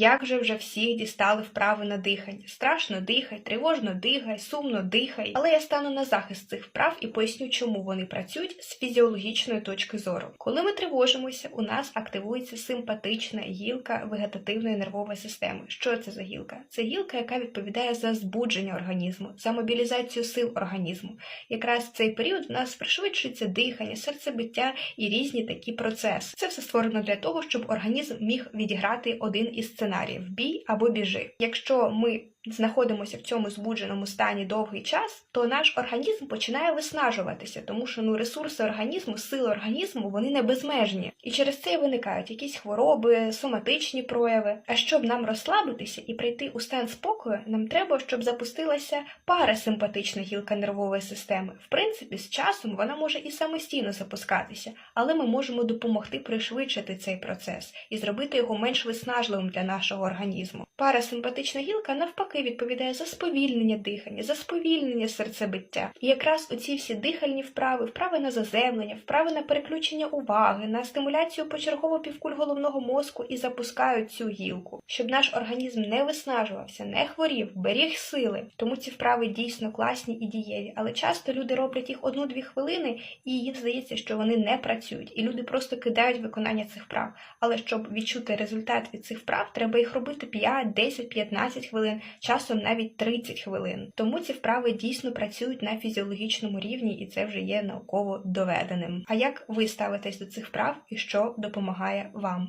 Як же вже всіх дістали вправи на дихання? Страшно дихай, тривожно дихай, сумно дихай. Але я стану на захист цих вправ і поясню, чому вони працюють з фізіологічної точки зору. Коли ми тривожимося, у нас активується симпатична гілка вегетативної нервової системи. Що це за гілка? Це гілка, яка відповідає за збудження організму, за мобілізацію сил організму. Якраз в цей період в нас пришвидшується дихання, серцебиття і різні такі процеси. Це все створено для того, щоб організм міг відіграти один із сценаріїв бій або біжи. Якщо ми знаходимося в цьому збудженому стані довгий час, то наш організм починає виснажуватися, тому що ну ресурси організму, сили організму вони не безмежні, і через це виникають якісь хвороби, соматичні прояви. А щоб нам розслабитися і прийти у стан спокою, нам треба, щоб запустилася парасимпатична гілка нервової системи. В принципі, з часом вона може і самостійно запускатися, але ми можемо допомогти пришвидшити цей процес і зробити його менш виснажливим для нашого організму. Парасимпатична гілка навпаки відповідає за сповільнення дихання, за сповільнення серцебиття. І якраз оці всі дихальні вправи, вправи на заземлення, вправи на переключення уваги, на стимуляцію почергово півкуль головного мозку і запускають цю гілку, щоб наш організм не виснажувався, не хворів, беріг сили. Тому ці вправи дійсно класні і дієві, але часто люди роблять їх одну-дві хвилини, і їм здається, що вони не працюють, і люди просто кидають виконання цих вправ. Але щоб відчути результат від цих вправ, треба їх робити 5, 10, 15 хвилин, часом навіть 30 хвилин. Тому ці вправи дійсно працюють на фізіологічному рівні, і це вже є науково доведеним. А як ви ставитесь до цих вправ і що допомагає вам?